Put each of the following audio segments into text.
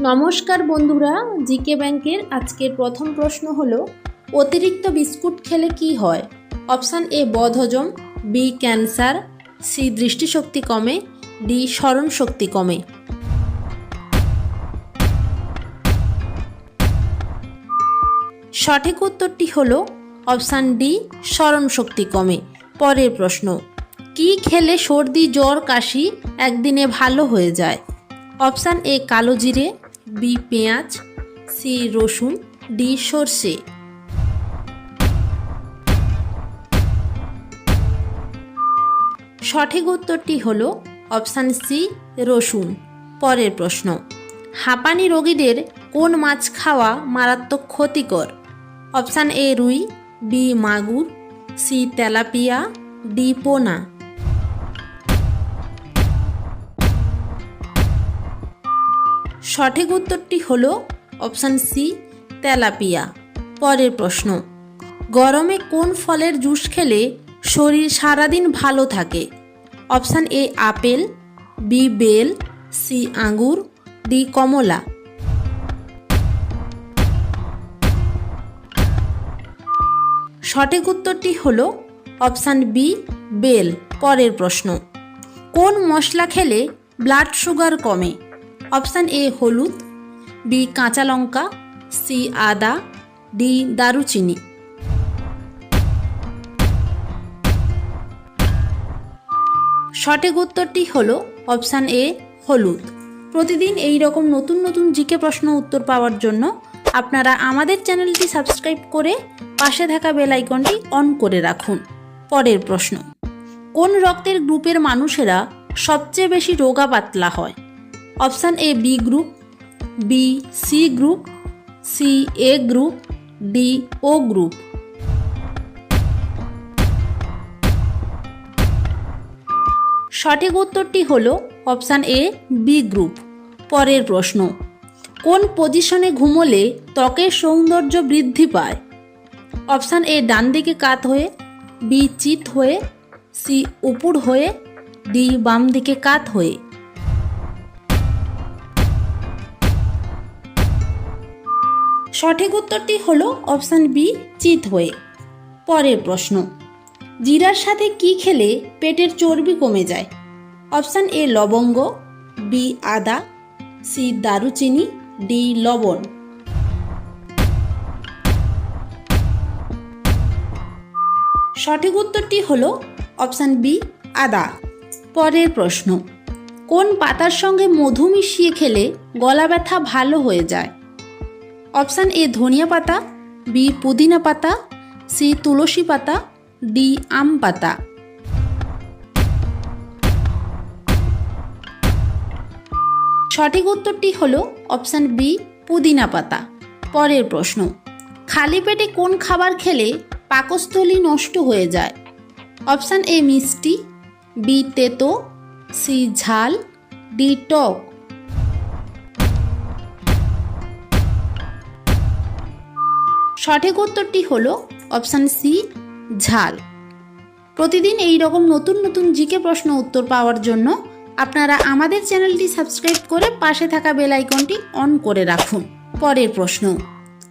নমস্কার বন্ধুরা, জিকে ব্যাংকের আজকের প্রথম প্রশ্ন হল, অতিরিক্ত বিস্কুট খেলে কি হয়? অপশান এ, বদহজম, বি, ক্যান্সার, সি, দৃষ্টিশক্তি কমে, ডি স্মরণ শক্তি কমে। সঠিক উত্তরটি হলো, অপশান ডি স্মরণ শক্তি কমে। পরের প্রশ্ন, কি খেলে সর্দি, জ্বর, কাশি একদিনে ভালো হয়ে যায়? অপশান এ, কালো জিরে বি পেঁয়াজ, সি রসুন, ডি সর্ষে। সঠিক উত্তরটি হল অপশান সি, রসুন। পরের প্রশ্ন, হাঁপানি রোগীদের কোন মাছ খাওয়া মারাত্মক ক্ষতিকর? অপশান এ রুই, বি মাগুর, সি তেলাপিয়া, ডি পোনা। সঠিক উত্তরটি হল অপশান সি তেলাপিয়া। পরের প্রশ্ন, গরমে কোন ফলের জুস খেলে শরীর সারাদিন ভালো থাকে? অপশান এ আপেল বি বেল সি আঙ্গুর ডি কমলা। সঠিক উত্তরটি হল অপশান বি বেল। পরের প্রশ্ন, কোন মশলা খেলে ব্লাড সুগার কমে? অপশান এ হলুদ, বি কাঁচা লঙ্কা, সি আদা, ডি দারুচিনি। সঠিক উত্তরটি হলো অপশান এ হলুদ। প্রতিদিন এই রকম নতুন নতুন জিকে প্রশ্ন উত্তর পাওয়ার জন্য আপনারা আমাদের চ্যানেলটি সাবস্ক্রাইব করে পাশে থাকা বেল আইকনটি অন করে রাখুন। পরের প্রশ্ন, কোন রক্তের গ্রুপের মানুষেরা সবচেয়ে বেশি রোগা পাতলা হয়? Option A B group, B C group, C A group, D O group. সঠিক উত্তরটি হল অপশান এ বি গ্রুপ। পরের প্রশ্ন, কোন পজিশনে ঘুমোলে ত্বকের সৌন্দর্য বৃদ্ধি পায়? অপশান এ ডান দিকে কাত হয়ে, বি চিত হয়ে, সি উপুর হয়ে, ডি বাম দিকে কাত হয়ে। সঠিক উত্তরটি হলো অপশান বি, চিত হয়ে। পরের প্রশ্ন, জিরার সাথে কি খেলে পেটের চর্বি কমে যায়? অপশান এ, লবঙ্গ, বি, আদা, সি, দারুচিনি, ডি, লবণ। সঠিক উত্তরটি হলো অপশান বি, আদা। পরের প্রশ্ন, কোন পাতার সঙ্গে মধু মিশিয়ে খেলে গলা ব্যথা ভালো হয়ে যায়? অপশান এ ধনিয়া পাতা, বি পুদিনা পাতা, সি তুলসী পাতা, ডি আম পাতা। সঠিক উত্তরটি হল অপশান বি পুদিনা পাতা। পরের প্রশ্ন, খালি পেটে কোন খাবার খেলে পাকস্থলী নষ্ট হয়ে যায়? অপশান এ মিষ্টি, বি তেতো, সি ঝাল, ডি টক। সঠিক উত্তরটি হল অপশান সি, ঝাল। প্রতিদিন এই রকম নতুন নতুন জিকে প্রশ্ন উত্তর পাওয়ার জন্য আপনারা আমাদের চ্যানেলটি সাবস্ক্রাইব করে পাশে থাকা বেল আইকনটি অন করে রাখুন। পরের প্রশ্ন,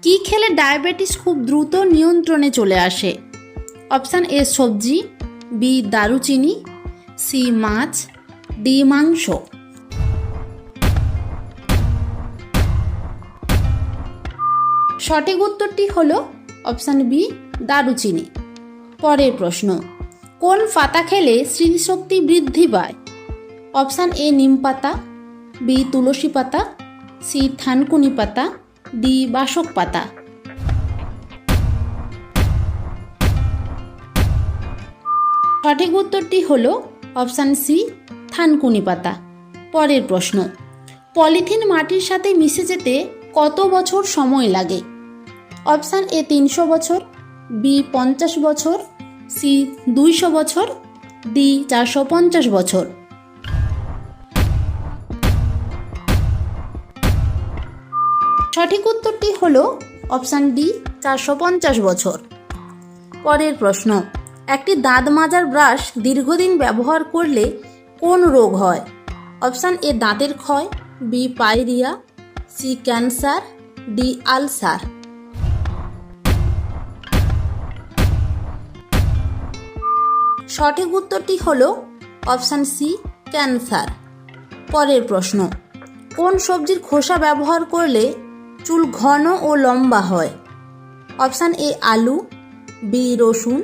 কি খেলে ডায়াবেটিস খুব দ্রুত নিয়ন্ত্রণে চলে আসে? অপশান এ, সবজি, বি, দারুচিনি, সি, মাছ, ডি, মাংস। সঠিক উত্তরটি হল অপশান বি, দারুচিনি। পরের প্রশ্ন, কোন পাতা খেলে স্মৃতিশক্তি বৃদ্ধি পায়? অপশান এ, নিম পাতা, বি, তুলসী পাতা, সি, থানকুনি পাতা, ডি, বাসক পাতা। সঠিক উত্তরটি হল অপশান সি, থানকুনি পাতা। পরের প্রশ্ন, পলিথিন মাটির সাথে মিশে যেতে কত বছর সময় লাগে? অপশান এ তিনশো বছর, বি পঞ্চাশ বছর, সি দুইশো বছর, ডি চারশো পঞ্চাশ বছর। সঠিক উত্তরটি হল অপশান ডি, চারশো পঞ্চাশ বছর। পরের প্রশ্ন, একটি দাঁত মাজার ব্রাশ দীর্ঘদিন ব্যবহার করলে কোন রোগ হয়? অপশান এ দাঁতের ক্ষয়, বি পায়রিয়া সি ক্যান্সার, ডি আলসার। সঠিক উত্তরটি হল অপশান সি, ক্যান্সার। পরের প্রশ্ন, কোন সবজির খোসা ব্যবহার করলে চুল ঘন ও লম্বা হয়? অপশান এ, আলু, বি, রসুন,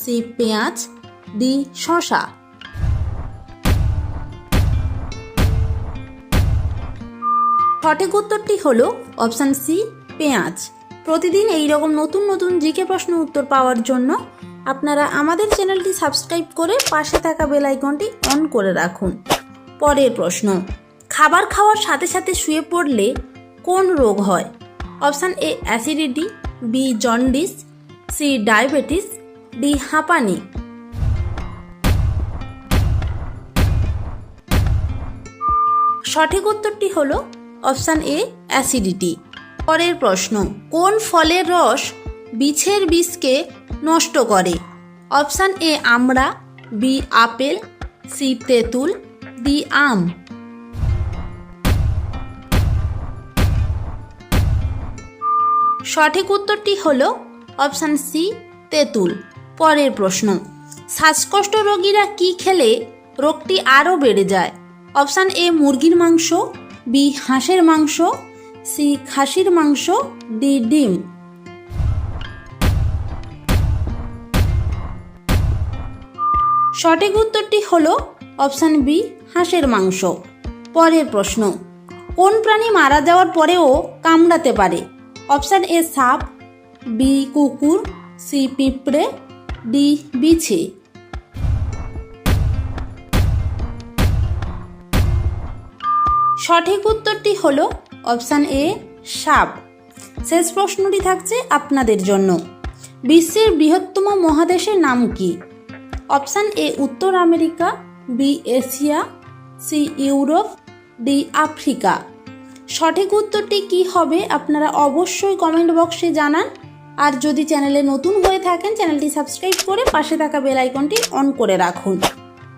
সি, পেঁয়াজ, ডি শশা সঠিক উত্তরটি হল অপশান সি, পেঁয়াজ। প্রতিদিন এই রকম নতুন নতুন জিকে প্রশ্ন উত্তর পাওয়ার জন্য আপনারা আমাদের চ্যানেলটি সাবস্ক্রাইব করে পাশে থাকা বেল আইকনটি অন করে রাখুন। পরের প্রশ্ন, খাবার খাওয়ার সাথে সাথে শুয়ে পড়লে কোন রোগ হয়? Option A, acidity, B, jaundice, C, diabetes, D, হাঁপানি। সঠিক উত্তরটি হল অপশান এ, অ্যাসিডিটি। পরের প্রশ্ন, কোন ফলের রস বিছের বিষকে নষ্ট করে? অপশান এ আমড়া বি, আপেল, সি, তেঁতুল, ডি, আম। সঠিক উত্তরটি হল অপশান সি, তেঁতুল। পরের প্রশ্ন, শ্বাসকষ্ট রোগীরা কি খেলে রোগটি আরও বেড়ে যায়? অপশান এ, মুরগির মাংস বি, হাঁসের মাংস, সি, খাসির মাংস, ডি, ডিম। সঠিক উত্তরটি হল অপশান বি, হাঁসের মাংস। পরের প্রশ্ন, কোন প্রাণী মারা যাওয়ার পরেও কামড়াতে পারে? অপশান এ, সাপ, বি, কুকুর, সি, পিঁপড়ে, ডি, বিছে। সঠিক উত্তরটি হল অপশান এ, সাপ। শেষ প্রশ্নটি থাকছে আপনাদের জন্য। বিশ্বের বৃহত্তম মহাদেশের নাম কি? অপশান এ, উত্তর America, B, Asia, C, Europe, D, Africa. সঠিক উত্তরটি কি হবে আপনারা অবশ্যই কমেন্ট বক্সে জানান। আর যদি চ্যানেলে নতুন হয়ে থাকেন, চ্যানেলটি সাবস্ক্রাইব করে পাশে থাকা বেল আইকনটি অন করে রাখুন।